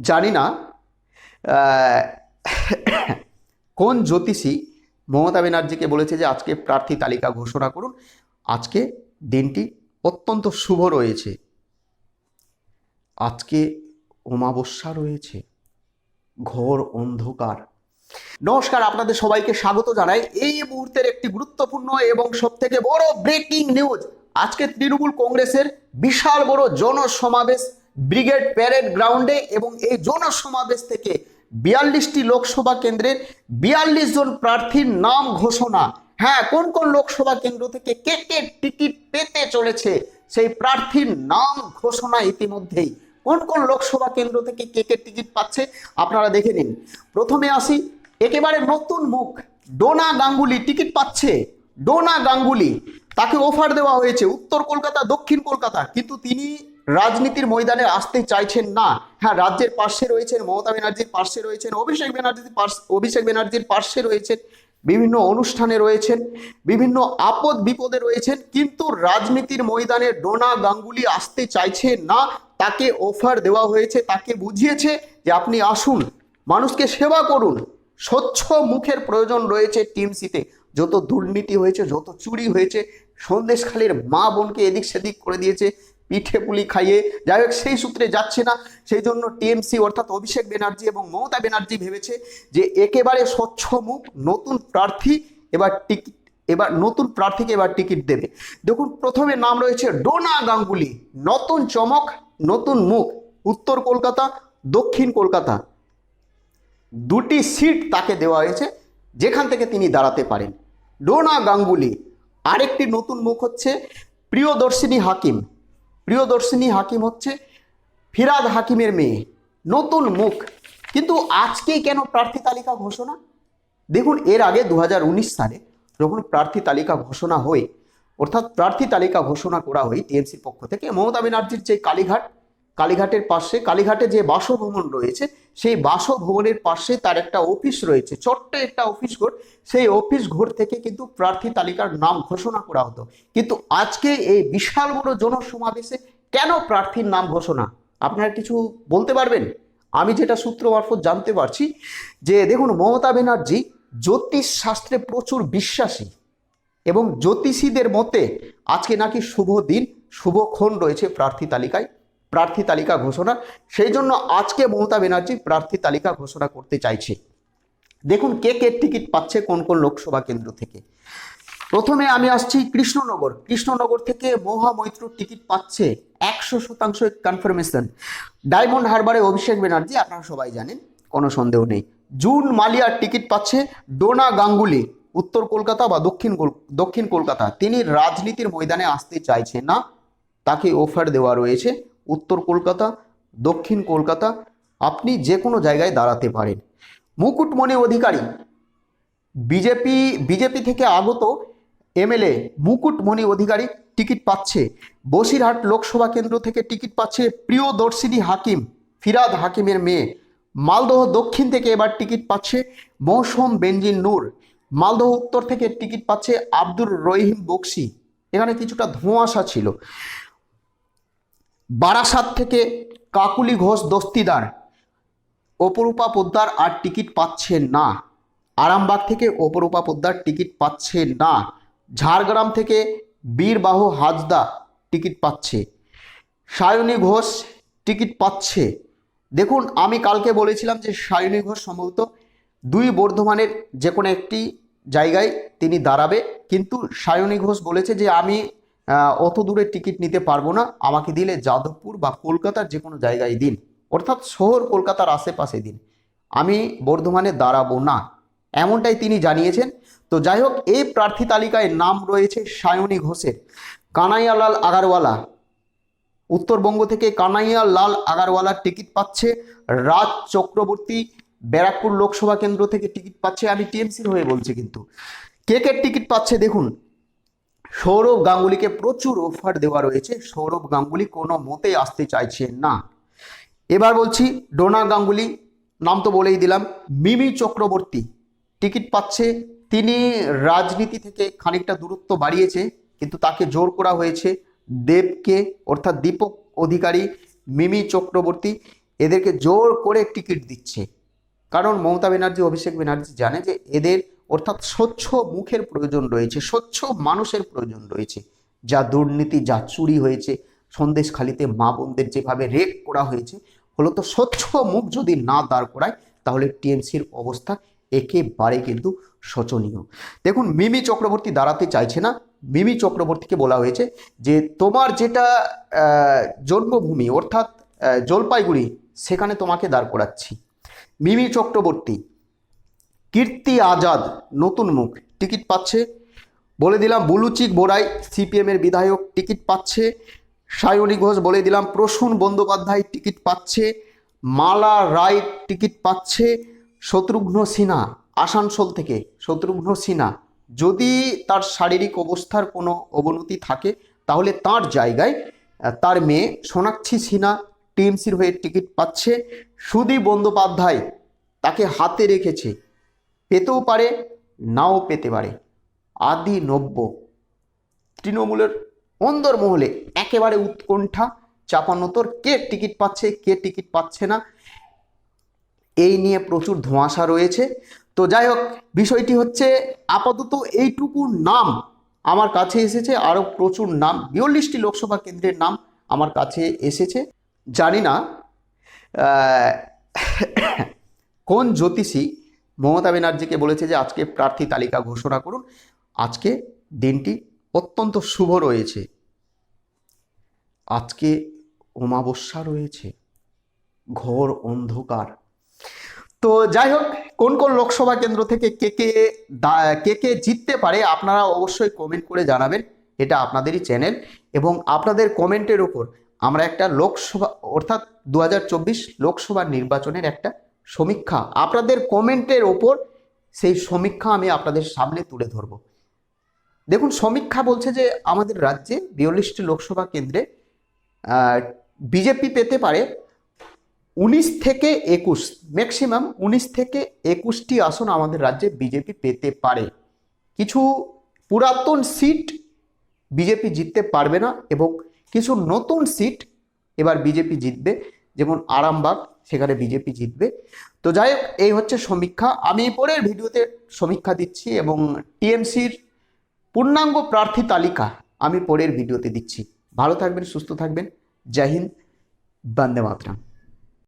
জানি না কোন জ্যোতিষী মমতা ব্যানার্জিকে বলেছে যে আজকে প্রার্থী তালিকা ঘোষণা করুন। আজকে দিনটি অত্যন্ত শুভ রয়েছে। আজকে অমাবস্যা রয়েছে। ঘোর অন্ধকার। নমস্কার, আপনাদের সবাইকে স্বাগত জানাই। এই মুহূর্তের একটি গুরুত্বপূর্ণ এবং সব থেকে বড় ব্রেকিং নিউজ আজকে তৃণমূল কংগ্রেসের বিশাল বড় জনসমাবেশ ব্রিগেড প্যারেড গ্রাউন্ডে এবং এই জনসমাবেশ থেকে বিয়াল্লিশটি লোকসভা কেন্দ্রের বিয়াল্লিশ জন প্রার্থীর নাম ঘোষণা। হ্যাঁ কোন কোন লোকসভা কেন্দ্র থেকে কে কে টিকিট পেতে চলেছে সেই প্রার্থীর নাম ঘোষণা ইতিমধ্যেই। কোন কোন লোকসভা কেন্দ্র থেকে কে কে টিকিট পাচ্ছে আপনারা দেখে নিন। প্রথমে আসি, একেবারে নতুন মুখ, ডোনা গাঙ্গুলি টিকিট পাচ্ছে। ডোনা গাঙ্গুলি, তাকে অফার দেওয়া হয়েছে উত্তর কলকাতা, দক্ষিণ কলকাতা, কিন্তু তিনি রাজনীতির ময়দানে আসতে চাইছেন না। হ্যাঁ রাজ্যের পার্শ্বে রয়েছেন মমতা ব্যানার্জির পার্শ্বে রয়েছেন, অভিষেক ব্যানার্জির অভিষেক ব্যানার্জির পার্শ্বে রয়েছেন, বিভিন্ন অনুষ্ঠানে রয়েছেন, বিভিন্ন আপদ বিপদে রয়েছেন, কিন্তু রাজনীতির ময়দানে ডোনা গাঙ্গুলি আসতে চাইছে না। তাকে অফার দেওয়া হয়েছে, তাকে বুঝিয়েছে যে আপনি আসুন, মানুষকে সেবা করুন। স্বচ্ছ মুখের প্রয়োজন রয়েছে টিএমসিতে। যত দুর্নীতি হয়েছে, যত চুরি হয়েছে, সন্দেশখালীর মা বোনকে এদিক সেদিক করে দিয়েছে পিঠে পুলি খাইয়ে, যাই হোক সেই সূত্রে যাচ্ছে না। সেই জন্য টিএমসি অর্থাৎ অভিষেক ব্যানার্জি এবং মমতা ব্যানার্জি ভেবেছে যে একেবারে স্বচ্ছ মুখ, নতুন প্রার্থী এবার টিকিট, এবার নতুন প্রার্থীকে এবার টিকিট দেবে। দেখুন, প্রথমে নাম রয়েছে ডোনা গাঙ্গুলি। নতুন চমক, নতুন মুখ। উত্তর কলকাতা, দক্ষিণ কলকাতা। দুটি সিট তাকে দেওয়া হয়েছে, যেখান থেকে তিনি দাঁড়াতে পারেন। ডোনা গাঙ্গুলি, আরেকটি নতুন মুখ হচ্ছে প্রিয়দর্শিনী হাকিম। প্রিয়দর্শিনী হাকিম হচ্ছে ফিরাদ হাকিমের মেয়ে। নতুন মুখ। কিন্তু আজকেই কেন প্রার্থী তালিকা ঘোষণা? দেখুন, এর আগে দু হাজার উনিশ সালে যখন প্রার্থী তালিকা ঘোষণা হয়ে, অর্থাৎ প্রার্থী তালিকা ঘোষণা করা হয় টিএমসির পক্ষ থেকে, মমতা ব্যানার্জির যে কালীঘাট কালীঘাটের পাশে, কালীঘাটে যে বাসভবন রয়েছে, সেই বাসভবনের পাশে তার একটা অফিস রয়েছে। ছোট্ট একটা অফিস ঘর। সেই অফিস ঘর থেকে কিন্তু প্রার্থী তালিকার নাম ঘোষণা করা হতো। কিন্তু আজকে এই বিশাল বড় জনসমাবেশে কেন প্রার্থীর নাম ঘোষণা? আপনারা কিছু বলতে পারবেন? আমি যেটা সূত্র মারফত জানতে পারছি যে, দেখুন, মমতা ব্যানার্জি জ্যোতিষ শাস্ত্রে প্রচুর বিশ্বাসী এবং জ্যোতিষীদের মতে আজকে নাকি শুভ দিন শুভক্ষণ রয়েছে প্রার্থী তালিকায়। প্রার্থী তালিকা ঘোষণা। সেই জন্য আজকে মমতা ব্যানার্জি প্রার্থী তালিকা ঘোষণা করতে চাইছে। দেখুন কে কে টিকিট পাচ্ছে কোন কোন লোকসভা কেন্দ্র থেকে। প্রথমে আমি আসছি কৃষ্ণনগর। কৃষ্ণনগর থেকে মহামৈত্র টিকিট পাচ্ছে একশো শতাংশ কনফার্মেশন ডায়মন্ড হারবারে অভিষেক ব্যানার্জি, আপনারা সবাই জানেন, কোনো সন্দেহ নেই। জুন মালিয়ার টিকিট পাচ্ছে ডোনা গাঙ্গুলি, উত্তর কলকাতা বা দক্ষিণ দক্ষিণ কলকাতা। তিনি রাজনীতির ময়দানে আসতে চাইছে না, তাকে অফার দেওয়া রয়েছে। উত্তর কলকাতা, দক্ষিণ কলকাতা, আপনি যে কোনো জায়গায় দাঁড়াতে পারেন। মুকুটমণি অধিকারী, বিজেপি বিজেপি থেকে আগত এমএলএ মুকুটমণি অধিকারী টিকিট পাচ্ছে। বসিরহাট লোকসভা কেন্দ্র থেকে টিকিট পাচ্ছে প্রিয়দর্শিনী হাকিম, ফিরাদ হাকিমের মেয়ে। মালদহ দক্ষিণ থেকে এবার টিকিট পাচ্ছে মৌসুম বেঞ্জিন নূর। মালদহ উত্তর থেকে টিকিট পাচ্ছে আব্দুর রহিম বক্সি। এখানে কিছুটা ধোঁয়াশা ছিল। বারাসাত থেকে কাকুলি ঘোষ দস্তিদার অপরূপা পোদ্দার আর টিকিট পাচ্ছে না। আরামবাগ থেকে অপরূপা পোদ্দার টিকিট পাচ্ছে না। ঝাড়গ্রাম থেকে বীরবাহ হাজদা টিকিট পাচ্ছে। সায়নী ঘোষ টিকিট পাচ্ছে। দেখুন, আমি কালকে বলেছিলাম যে সায়নী ঘোষ সম্ভবত দুই বর্ধমানের যে কোনো একটি জায়গায় তিনি দাঁড়াবে। কিন্তু সায়নী ঘোষ বলেছে যে আমি অত দূরে টিকিট নিতে পারব না। আমাকে দিলে যাদবপুর বা কলকাতার যে কোনো জায়গায় দিন। অর্থাৎ শহর কলকাতার আশেপাশে দিন। আমি বর্ধমানে দাঁড়াবো না। এমনটাই তিনি জানিয়েছেন। তো যাই হোক, এই প্রার্থী তালিকায় নাম রয়েছে সায়নী ঘোষের। কানাইয়ালাল আগারওয়ালা। উত্তরবঙ্গ থেকে কানাইয়া লাল আগারওয়ালার টিকিট পাচ্ছে। রাজ চক্রবর্তী ব্যারাকপুর লোকসভা কেন্দ্র থেকে টিকিট পাচ্ছে। আমি টিএমসির হয়ে বলছি কিন্তু। কে কে টিকিট পাচ্ছে দেখুন। সৌরভ গাঙ্গুলিকে প্রচুর অফার দেওয়া রয়েছে। সৌরভ গাঙ্গুলি কোনো মতেই আসতে চাইছে না। এবার বলছি ডোনা গাঙ্গুলি, নাম তো বলেই দিলাম, মিমি চক্রবর্তী টিকিট পাচ্ছে। তিনি রাজনীতি থেকে খানিকটা দূরত্ব বাড়িয়েছে, কিন্তু তাকে জোর করা হয়েছে দেবকে, অর্থাৎ দীপক অধিকারী মিমি চক্রবর্তী। এদেরকে জোর করে টিকিট দিচ্ছে। কারণ মমতা ব্যানার্জি, অভিষেক ব্যানার্জি জানে যে এদের অর্থাৎ স্বচ্ছ মুখের প্রয়োজন রয়েছে, স্বচ্ছ মানুষের প্রয়োজন রয়েছে। যা দুর্নীতি, যা চুরি হয়েছে সন্দেশখালিতে মা বোনদের যেভাবে রেপ করা হয়েছে ফলত স্বচ্ছ মুখ যদি না দাঁড় করায়, তাহলে টিএমসির অবস্থা একেবারে কিন্তু শোচনীয়। দেখুন, মিমি চক্রবর্তী দাঁড়াতে চাইছে না। মিমি চক্রবর্তীকে বলা হয়েছে যে, তোমার যেটা জন্মভূমি, অর্থাৎ জলপাইগুড়ি, সেখানে তোমাকে দাঁড় করাচ্ছি। মিমি চক্রবর্তী কীর্তি আজাদ, নতুন মুখ, টিকিট পাচ্ছে। বলে দিলাম বুলুচিক বোরাই সিপিএমের বিধায়ক, টিকিট পাচ্ছে। সায়নী ঘোষ বলে দিলাম প্রসূন বন্দ্যোপাধ্যায়, টিকিট পাচ্ছে। মালা রায়, টিকিট পাচ্ছে। শত্রুঘ্ন সিনহা, আসানসোল থেকে শত্রুঘ্ন সিনহা। যদি তার শারীরিক অবস্থার কোনো অবনতি থাকে, তাহলে তার জায়গায় তার মেয়ে সোনাক্ষী সিনহা, টিএমসির হয়ে টিকিট পাচ্ছে। সুদীপ বন্দ্যোপাধ্যায় তাকে হাতে রেখেছে পেতেও পারে, নাও পেতে পারে। আদি নব্য। তৃণমূলের অন্দরমহলে একেবারে উৎকণ্ঠা চাপানোতর কে টিকিট পাচ্ছে, কে টিকিট পাচ্ছে না, এই নিয়ে প্রচুর ধোঁয়াশা রয়েছে। তো যাই হোক, বিষয়টি হচ্ছে আপাতত এইটুকু নাম আমার কাছে এসেছে আরও প্রচুর নাম, বিয়াল্লিশটি লোকসভা কেন্দ্রের নাম আমার কাছে এসেছে। জানি না কোন জ্যোতিষী মমতা ব্যানার্জিকে বলেছে যে, আজকে প্রার্থী তালিকা ঘোষণা করুন। আজকে দিনটি অত্যন্ত শুভ রয়েছে। আজকে অমাবস্যা রয়েছে। ঘোর অন্ধকার। তো যাই হোক, কোন কোন লোকসভা কেন্দ্র থেকে কে কে কে কে জিততে পারে আপনারা অবশ্যই কমেন্ট করে জানাবেন। এটা আপনাদেরই চ্যানেল এবং আপনাদের কমেন্টের উপর আমরা একটা লোকসভা, অর্থাৎ দু লোকসভা নির্বাচনের একটা সমীক্ষা। আপনাদের কমেন্টের ওপর সেই সমীক্ষা আমি আপনাদের সামনে তুলে ধরব। দেখুন, সমীক্ষা বলছে যে আমাদের রাজ্যে বিয়াল্লিশটি লোকসভা কেন্দ্রে বিজেপি পেতে পারে উনিশ থেকে একুশ, ম্যাক্সিমাম উনিশ থেকে একুশটি আসন আমাদের রাজ্যে বিজেপি পেতে পারে। কিছু পুরাতন সিট বিজেপি জিততে পারবে না এবং কিছু নতুন সিট এবার বিজেপি জিতবে। যেমন আরামবাগ সেখানে বিজেপি জিতবে। তো যাই হোক, এই হচ্ছে সমীক্ষা। আমি পরের ভিডিওতে সমীক্ষা দিচ্ছি এবং টিএমসির পূর্ণাঙ্গ প্রার্থী তালিকা আমি পরের ভিডিওতে দিচ্ছি। ভালো থাকবেন, সুস্থ থাকবেন। জয় হিন্দ, বন্দে মাতরম।